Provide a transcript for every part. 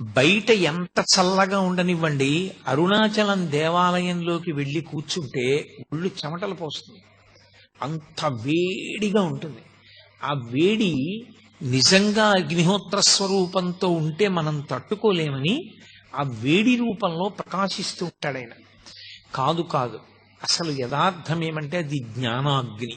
బయట ఎంత చల్లగా ఉండనివ్వండి అరుణాచలం దేవాలయంలోకి వెళ్ళి కూర్చుంటే ఒళ్ళు చెమటలు పోస్తుంది. అంత వేడిగా ఉంటుంది. ఆ వేడి నిజంగా అగ్నిహోత్ర స్వరూపంతో ఉంటే మనం తట్టుకోలేమని ఆ వేడి రూపంలో ప్రకాశిస్తూ ఉంటాడు ఆయన. కాదు కాదు అసలు యథార్థం ఏమంటే అది జ్ఞానాగ్ని.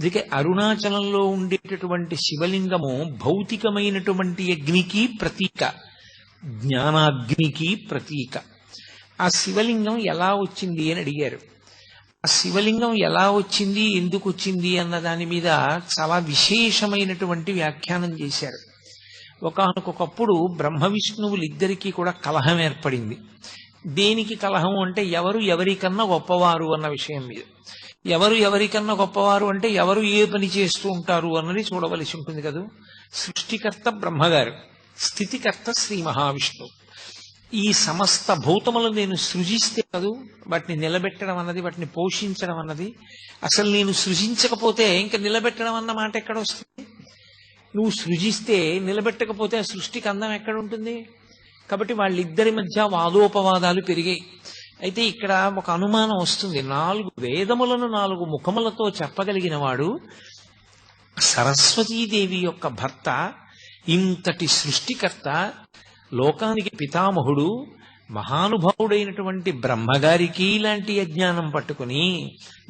అందుకే అరుణాచలంలో ఉండేటటువంటి శివలింగము భౌతికమైనటువంటి అగ్నికి ప్రతీక జ్ఞానాగ్నికి ప్రతీక. ఆ శివలింగం ఎలా వచ్చింది అని అడిగారు. ఆ శివలింగం ఎలా వచ్చింది ఎందుకు వచ్చింది అన్న దాని మీద చాలా విశేషమైనటువంటి వ్యాఖ్యానం చేశారు. ఒకనకొకప్పుడు బ్రహ్మ విష్ణువులు ఇద్దరికీ కూడా కలహం ఏర్పడింది. దేనికి కలహం అంటే ఎవరు ఎవరికన్నా గొప్పవారు అన్న విషయం మీద. ఎవరు ఎవరికన్నా గొప్పవారు అంటే ఎవరు ఏ పని చేస్తూ ఉంటారు అన్నది చూడవలసి ఉంటుంది కదూ? సృష్టికర్త బ్రహ్మగారు స్థితికర్త శ్రీ మహావిష్ణువు. ఈ సమస్త భూతములు నేను సృజిస్తే కదూ వాటిని నిలబెట్టడం అన్నది వాటిని పోషించడం అన్నది. అసలు నేను సృజించకపోతే ఇంకా నిలబెట్టడం అన్న మాట ఎక్కడ వస్తుంది నువ్వు సృజిస్తే నిలబెట్టకపోతే ఆ సృష్టికి అందం ఎక్కడ ఉంటుంది కాబట్టి వాళ్ళిద్దరి మధ్య వాదోపవాదాలు పెరిగాయి. అయితే ఇక్కడ ఒక అనుమానం వస్తుంది. నాలుగు వేదములను నాలుగు ముఖములతో చెప్పగలిగిన వాడు సరస్వతీదేవి యొక్క భర్త ఇంతటి సృష్టికర్త లోకానికి పితామహుడు మహానుభావుడైనటువంటి బ్రహ్మగారికి ఇలాంటి అజ్ఞానం పట్టుకుని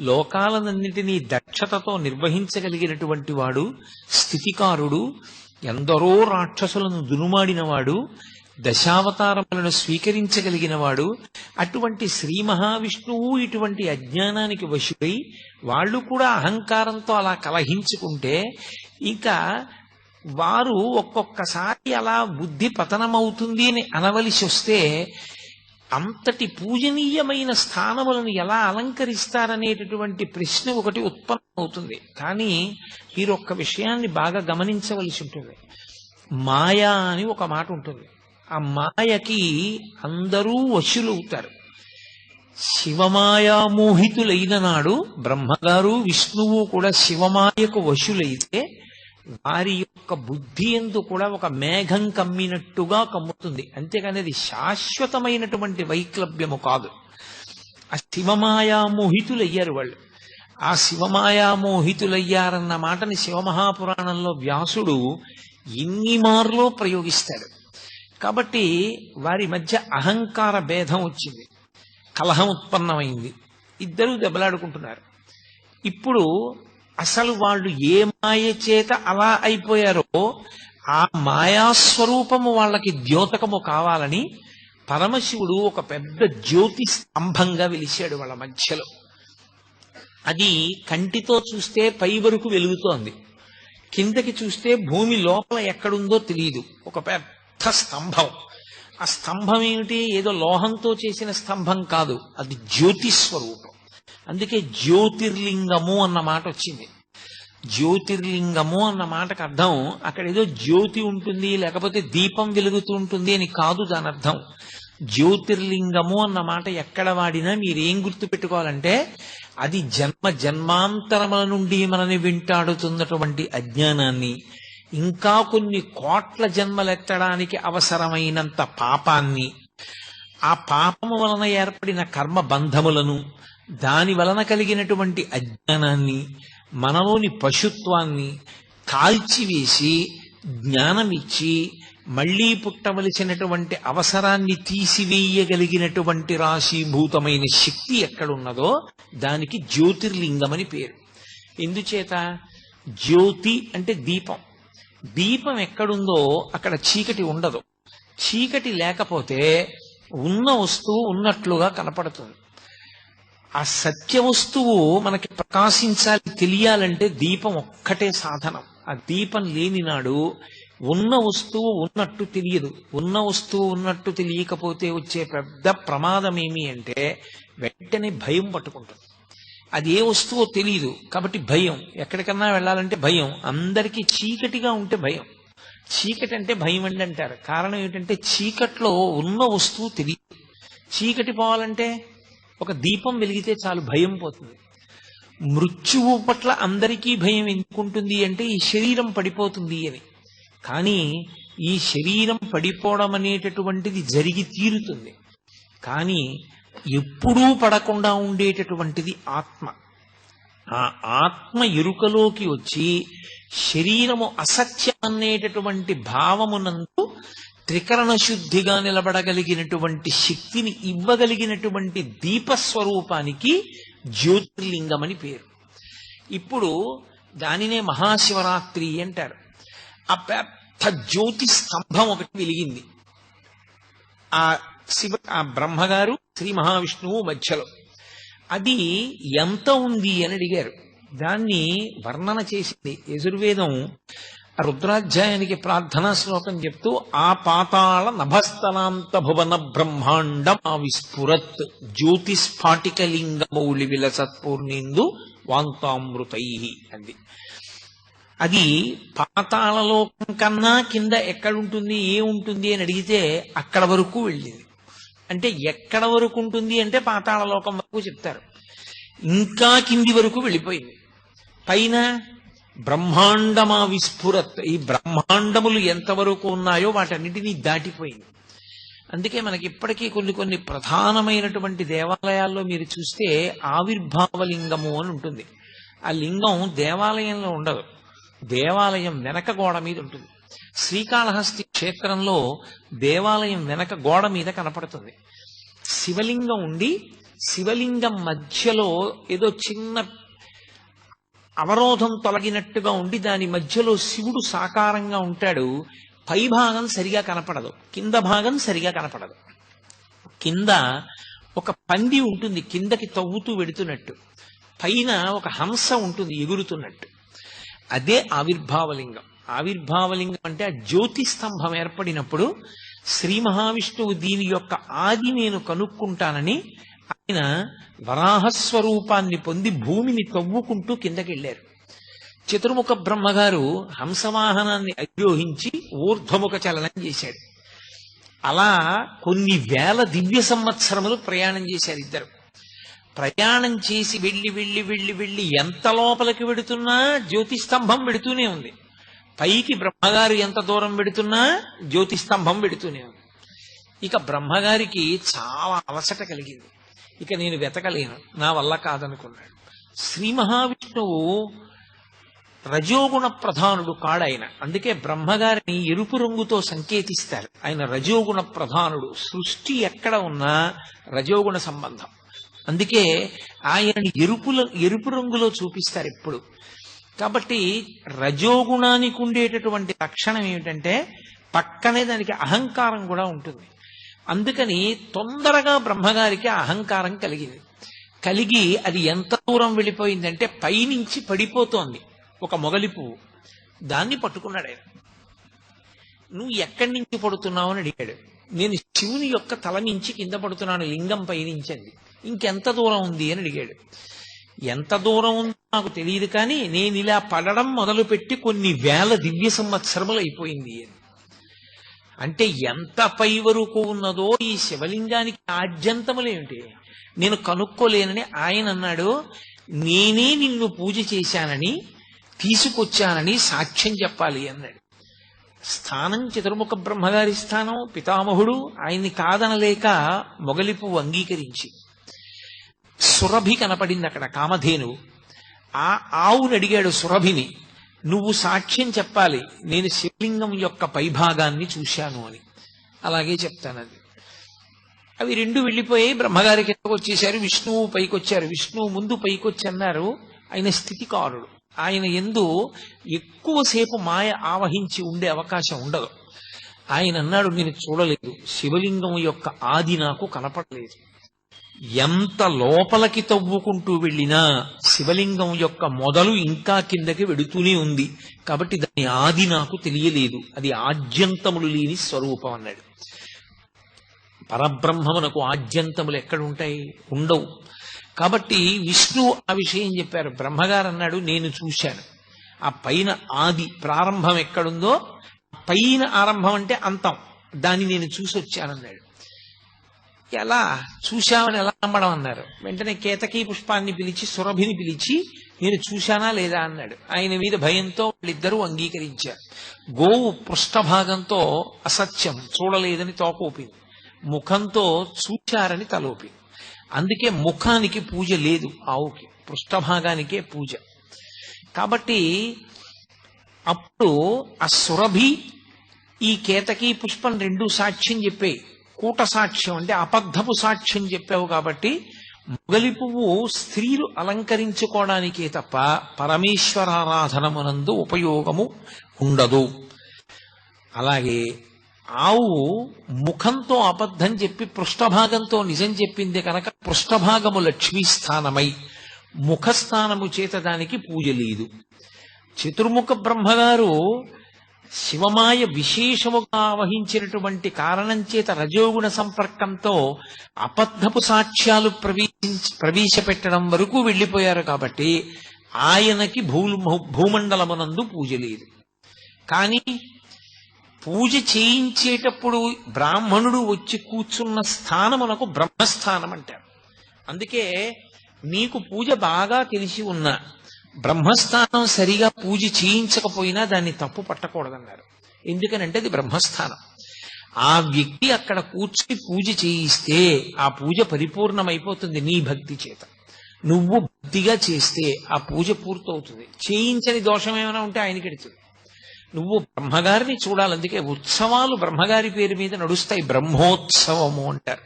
లోకాలన్నింటినీ దక్షతతో నిర్వహించగలిగినటువంటి వాడు స్థితికారుడు ఎందరో రాక్షసులను దునుమాడినవాడు దశావతారములను స్వీకరించగలిగిన వాడు అటువంటి శ్రీ మహావిష్ణువు ఇటువంటి అజ్ఞానానికి వశుడై వాళ్ళు కూడా అహంకారంతో అలా కలహించుకుంటే ఇంకా వారు ఒక్కొక్కసారి అలా బుద్ధి పతనమవుతుంది అని అనవలసి వస్తే అంతటి పూజనీయమైన స్థానములను ఎలా అలంకరిస్తారనేటటువంటి ప్రశ్న ఒకటి ఉత్పన్నమవుతుంది. కానీ మీరు ఒక్క విషయాన్ని బాగా గమనించవలసి ఉంటుంది. మాయా అని ఒక మాట ఉంటుంది. ఆ మాయకి అందరూ వశులవుతారు. శివమాయా మోహితులైన నాడు బ్రహ్మగారు విష్ణువు కూడా శివమాయకు వశులైతే వారి యొక్క బుద్ధి ఎందు కూడా ఒక మేఘం కమ్మినట్టుగా కమ్ముతుంది. అంతేకాని అది శాశ్వతమైనటువంటి వైక్లభ్యము కాదు. ఆ శివమాయా మోహితులయ్యారు వాళ్ళు. ఆ శివమాయా మోహితులయ్యారన్న మాటని శివమహాపురాణంలో వ్యాసుడు ఎన్ని మార్లో ప్రయోగిస్తాడు. కాబట్టి వారి మధ్య అహంకార భేదం వచ్చింది. కలహం ఉత్పన్నమైంది. ఇద్దరూ దెబ్బలాడుకుంటున్నారు. ఇప్పుడు అసలు వాళ్ళు ఏ మాయ చేత అలా అయిపోయారో ఆ మాయాస్వరూపము వాళ్ళకి ద్యోతకము కావాలని పరమశివుడు ఒక పెద్ద జ్యోతి స్తంభంగా వెలిశాడు వాళ్ళ మధ్యలో. అది కంటితో చూస్తే పై వరకు వెలుగుతోంది. కిందకి చూస్తే భూమి లోపల ఎక్కడుందో తెలియదు ఒక పెద్ద స్తంభం ఆ స్తంభం ఏమిటి ఏదో లోహంతో చేసిన స్తంభం కాదు. అది జ్యోతి స్వరూపం అందుకే జ్యోతిర్లింగము అన్న మాట వచ్చింది. జ్యోతిర్లింగము అన్న మాటకు అర్థం అక్కడ ఏదో జ్యోతి ఉంటుంది లేకపోతే దీపం వెలుగుతూ ఉంటుంది అని కాదు దాని అర్థం. జ్యోతిర్లింగము అన్న మాట ఎక్కడ వాడినా మీరేం గుర్తు పెట్టుకోవాలంటే అది జన్మ జన్మాంతరముల నుండి మనని వెంటాడుతున్నటువంటి అజ్ఞానాన్ని ఇంకా కొన్ని కోట్ల జన్మలెత్తడానికి అవసరమైనంత పాపాన్ని ఆ పాపము వలన ఏర్పడిన కర్మ బంధములను దాని వలన కలిగినటువంటి అజ్ఞానాన్ని మనలోని పశుత్వాన్ని కాల్చివేసి జ్ఞానమిచ్చి మళ్ళీ పుట్టవలసినటువంటి అవసరాన్ని తీసివేయగలిగినటువంటి రాశీభూతమైన శక్తి ఎక్కడున్నదో దానికి జ్యోతిర్లింగమని పేరు. ఎందుచేత? జ్యోతి అంటే దీపం. దీపం ఎక్కడుందో అక్కడ చీకటి ఉండదు. చీకటి లేకపోతే ఉన్న వస్తువు ఉన్నట్లుగా కనపడుతుంది. ఆ సత్య వస్తువు మనకి ప్రకాశించాలి తెలియాలంటే దీపం ఒక్కటే సాధనం. ఆ దీపం లేని నాడు ఉన్న వస్తువు ఉన్నట్టు తెలియదు. ఉన్న వస్తువు ఉన్నట్టు తెలియకపోతే వచ్చే పెద్ద ప్రమాదం ఏమి అంటే వెంటనే భయం పట్టుకుంటుంది. అది ఏ వస్తువో తెలియదు కాబట్టి భయం. ఎక్కడికన్నా వెళ్ళాలంటే భయం. అందరికీ చీకటిగా ఉంటే భయం. చీకటి అంటే భయం అండి అంటారు. కారణం ఏంటంటే చీకట్లో ఉన్న వస్తువు తెలియదు చీకటి పోవాలంటే ఒక దీపం వెలిగితే చాలు భయం పోతుంది. మృత్యువు పట్ల అందరికీ భయం ఎందుకుంటుంది అంటే ఈ శరీరం పడిపోతుంది అని. కానీ ఈ శరీరం పడిపోవడం అనేటటువంటిది జరిగి తీరుతుంది. కానీ ఎప్పుడూ పడకుండా ఉండేటటువంటిది ఆత్మ. ఆ ఆత్మ ఎరుకలోకి వచ్చి శరీరము అసత్యం అనేటటువంటి భావమునందు త్రికరణ శుద్ధిగా నిలబడగలిగినటువంటి శక్తిని ఇవ్వగలిగినటువంటి దీపస్వరూపానికి జ్యోతిర్లింగమని పేరు. ఇప్పుడు దానినే మహాశివరాత్రి అంటారు. ఆ పెద్ద జ్యోతి స్తంభం ఒకటి వెలిగింది. ఆ శివ ఆ బ్రహ్మగారు శ్రీ మహావిష్ణువు మధ్యలో. అది ఎంత ఉంది అని అడిగారు. దాన్ని వర్ణన చేసింది యజుర్వేదం. రుద్రాధ్యాయానికి ప్రార్థనా శ్లోకం చెప్తూ ఆ పాతాళ నభస్తనాంత భువన బ్రహ్మాండం ఆ విస్ఫురత్ జ్యోతిస్ఫాటికలింగమౌళి విలసత్పూర్ణిందు వాంతామృతై అంది. అది పాతాళలోకం కన్నా కింద ఎక్కడుంటుంది ఏముంటుంది అని అడిగితే అక్కడ వరకు వెళ్ళింది. అంటే ఎక్కడ వరకు ఉంటుంది అంటే పాతాళలోకం వరకు చెప్తారు. ఇంకా కింది వరకు వెళ్ళిపోయింది. పైన బ్రహ్మాండమా విస్ఫురత్ ఈ బ్రహ్మాండములు ఎంతవరకు ఉన్నాయో వాటన్నిటినీ దాటిపోయింది. అందుకే మనకి ఇప్పటికీ కొన్ని కొన్ని ప్రధానమైనటువంటి దేవాలయాల్లో మీరు చూస్తే ఆవిర్భావలింగము అని ఉంటుంది. ఆ లింగం దేవాలయంలో ఉండదు. దేవాలయం వెనక గోడ మీద ఉంటుంది. శ్రీకాళహస్తి క్షేత్రంలో దేవాలయం వెనక గోడ మీద కనపడుతుంది. శివలింగం ఉండి శివలింగం మధ్యలో ఏదో చిన్న అవరోధం తొలగినట్టుగా ఉండి దాని మధ్యలో శివుడు సాకారంగా ఉంటాడు. పై భాగం సరిగా కనపడదు. కింద భాగం సరిగా కనపడదు. కింద ఒక పంది ఉంటుంది. కిందకి తవ్వుతూ వెడుతున్నట్టు. పైన ఒక హంస ఉంటుంది ఎగురుతున్నట్టు. అదే ఆవిర్భావలింగం. ఆవిర్భావలింగం అంటే ఆ జ్యోతి స్తంభం ఏర్పడినప్పుడు శ్రీ మహావిష్ణువు దీని యొక్క ఆది నేను కనుక్కుంటానని ఆయన వరాహస్వరూపాన్ని పొంది భూమిని తవ్వుకుంటూ కిందకి వెళ్ళారు చతుర్ముఖ బ్రహ్మగారు హంసవాహనాన్ని అధిరోహించి ఊర్ధ్వముఖ చలనం చేశాడు అలా కొన్ని వేల దివ్య సంవత్సరములు ప్రయాణం చేశారు ఇద్దరు. ప్రయాణం చేసి వెళ్ళి వెళ్ళి వెళ్ళి వెళ్ళి ఎంత లోపలికి వెడుతున్నా జ్యోతిస్తంభం వెడుతూనే ఉంది. పైకి బ్రహ్మగారు ఎంత దూరం పెడుతున్నా జ్యోతి స్తంభం పెడుతూనే ఉంది. ఇక బ్రహ్మగారికి చాలా అలసట కలిగింది. ఇక నేను వెతకలేను. నా వల్ల కాదనుకున్నాడు. శ్రీ మహావిష్ణువు రజోగుణ ప్రధానుడు కాడాయన అందుకే బ్రహ్మగారిని ఎరుపు రంగుతో సంకేతిస్తారు. ఆయన రజోగుణ ప్రధానుడు. సృష్టి ఎక్కడ ఉన్నా రజోగుణ సంబంధం. అందుకే ఆయన ఎరుపుల ఎరుపు రంగులో చూపిస్తారు ఎప్పుడు. కాబట్టి రజోగుణానికి ఉండేటటువంటి లక్షణం ఏమిటంటే పక్కనే దానికి అహంకారం కూడా ఉంటుంది. అందుకని తొందరగా బ్రహ్మగారికి అహంకారం కలిగింది. కలిగి అది ఎంత దూరం వెళ్ళిపోయిందంటే పైనుంచి పడిపోతోంది ఒక మొగలి పువ్వు. దాన్ని పట్టుకున్నాడు ఆయన. నువ్వు ఎక్కడి నుంచి పడుతున్నావు అని అడిగాడు. నేను శివుని యొక్క తల నుంచి కింద పడుతున్నాను లింగం పైనుంచి ఇంకెంత దూరం ఉంది అని అడిగాడు. ఎంత దూరం ఉంది? నాకు తెలియదు కానీ నేను ఇలా పడడం మొదలుపెట్టి కొన్ని వేల దివ్య సంవత్సరములు అయిపోయింది. అని అంటే ఎంత పై వరకు ఉన్నదో ఈ శివలింగానికి ఆద్యంతములేమిటి నేను కనుక్కోలేనని ఆయన అన్నాడు నేనే నిన్ను పూజ చేశానని తీసుకొచ్చానని సాక్ష్యం చెప్పాలి అన్నాడు. స్థానం చతుర్ముఖ బ్రహ్మగారి స్థానం పితామహుడు ఆయన్ని కాదనలేక మొగలిపు అంగీకరించి. సురభి కనపడింది అక్కడ కామధేనువు. ఆ ఆవుని అడిగాడు సురభిని నువ్వు సాక్ష్యం చెప్పాలి నేను శివలింగం యొక్క పైభాగాన్ని చూశాను అని. అలాగే చెప్తానది అవి రెండు వెళ్ళిపోయి బ్రహ్మగారి కిందకు వచ్చేసారు విష్ణువు పైకొచ్చారు. విష్ణువు ముందు పైకొచ్చి అన్నారు ఆయన స్థితికారుడు. ఆయన ఎందు ఎక్కువసేపు మాయ ఆవహించి ఉండే అవకాశం ఉండదు. ఆయన అన్నాడు నేను చూడలేదు. శివలింగం యొక్క ఆది నాకు కనపడలేదు. ఎంత లోపలికి తవ్వుకుంటూ వెళ్ళినా శివలింగం యొక్క మొదలు ఇంకా కిందకి వెడుతూనే ఉంది. కాబట్టి దాని ఆది నాకు తెలియలేదు. అది ఆద్యంతములు లేని స్వరూపం అన్నాడు. పరబ్రహ్మమునకు ఆద్యంతములు ఎక్కడుంటాయి? ఉండవు. కాబట్టి విష్ణు ఆ విషయం చెప్పారు. బ్రహ్మగారు అన్నాడు నేను చూశాను. ఆ పైన ఆది ప్రారంభం ఎక్కడుందో పైన ఆరంభం అంటే అంతం. దాన్ని నేను చూసి వచ్చానన్నాడు ఎలా చూశామని ఎలా నమ్మడం అన్నారు. వెంటనే కేతకీ పుష్పాన్ని పిలిచి సురభిని పిలిచి నేను చూశానా లేదా? అన్నాడు. ఆయన మీద భయంతో వాళ్ళిద్దరూ అంగీకరించారు. గోవు పృష్ఠభాగంతో అసత్యం చూడలేదని తోకోపింది ముఖంతో చూచారని తలోపింది అందుకే ముఖానికి పూజ లేదు ఆవుకి పృష్ఠభాగానికే పూజ. కాబట్టి అప్పుడు ఆ సురభి ఈ కేతకీ పుష్పం రెండు సాక్ష్యం చెప్పాయి. కూట సాక్ష్యం అంటే అబద్ధపు సాక్ష్యం చెప్పావు కాబట్టి మొగలి పువ్వు స్త్రీలు అలంకరించుకోవడానికే తప్ప పరమేశ్వరారాధనమునందు ఉపయోగము ఉండదు. అలాగే ఆవు ముఖంతో అబద్ధం చెప్పి పృష్ఠభాగంతో నిజం చెప్పింది కనుక పృష్ఠభాగము లక్ష్మీ స్థానమై ముఖస్థానము చేత దానికి పూజ లేదు. చతుర్ముఖ బ్రహ్మగారు శివమాయ విశేషముగా వహించినటువంటి కారణం చేత రజోగుణ సంపర్కంతో అబద్ధపు సాక్ష్యాలు ప్రవేశించి ప్రవేశపెట్టడం వరకు వెళ్ళిపోయారు కాబట్టి ఆయనకి భూ భూమండలమునందు పూజ లేదు. కానీ పూజ చేయించేటప్పుడు బ్రాహ్మణుడు వచ్చి కూర్చున్న స్థానమునకు బ్రహ్మస్థానం అంటారు అందుకే నీకు పూజ బాగా తెలిసి ఉన్న బ్రహ్మస్థానం సరిగా పూజ చేయించకపోయినా దాన్ని తప్పు పట్టకూడదన్నారు. ఎందుకనంటే అది బ్రహ్మస్థానం. ఆ వ్యక్తి అక్కడ కూర్చుని పూజ చేయిస్తే ఆ పూజ పరిపూర్ణమైపోతుంది నీ భక్తి చేత. నువ్వు భక్తిగా చేస్తే ఆ పూజ పూర్తవుతుంది. చేయించని దోషం ఏమైనా ఉంటే ఆయనకి ఎడుతుంది నువ్వు బ్రహ్మగారిని చూడాలి అందుకే ఉత్సవాలు బ్రహ్మగారి పేరు మీద నడుస్తాయి. బ్రహ్మోత్సవము అంటారు.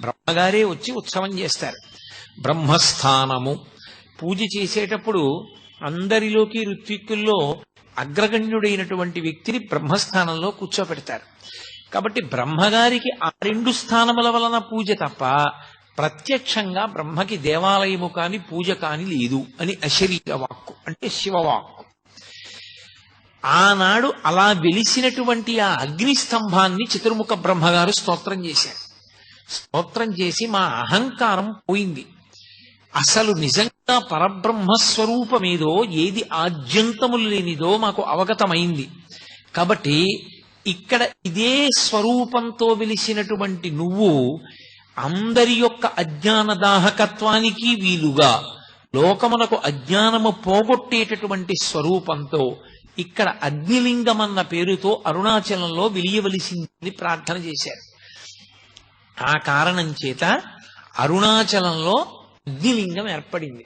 బ్రహ్మగారే వచ్చి ఉత్సవం చేస్తారు. బ్రహ్మస్థానము పూజ చేసేటప్పుడు అందరిలోకి ఋత్విక్కుల్లో అగ్రగణ్యుడైనటువంటి వ్యక్తిని బ్రహ్మస్థానంలో కూర్చోపెడతారు కాబట్టి బ్రహ్మగారికి ఆ రెండు స్థానముల వలన పూజ తప్ప ప్రత్యక్షంగా బ్రహ్మకి దేవాలయము కాని పూజ కాని లేదు అని అశరీర వాక్కు అంటే శివవాక్కు. ఆనాడు అలా వెలిసినటువంటి ఆ అగ్ని స్తంభాన్ని చతుర్ముఖ బ్రహ్మగారు స్తోత్రం చేశారు. స్తోత్రం చేసి మా అహంకారం పోయింది. అసలు నిజంగా పరబ్రహ్మస్వరూపమేదో ఏది ఆద్యంతములు లేనిదో మాకు అవగతమైంది. కాబట్టి ఇక్కడ ఇదే స్వరూపంతో వెలిసినటువంటి నువ్వు అందరి యొక్క అజ్ఞాన దాహకత్వానికి వీలుగా లోకమునకు అజ్ఞానము పోగొట్టేటటువంటి స్వరూపంతో ఇక్కడ అగ్నిలింగం అన్న పేరుతో అరుణాచలంలో వెలియవలసిందని ప్రార్థన చేశారు. ఆ కారణం చేత అరుణాచలంలో అగ్నిలింగం ఏర్పడింది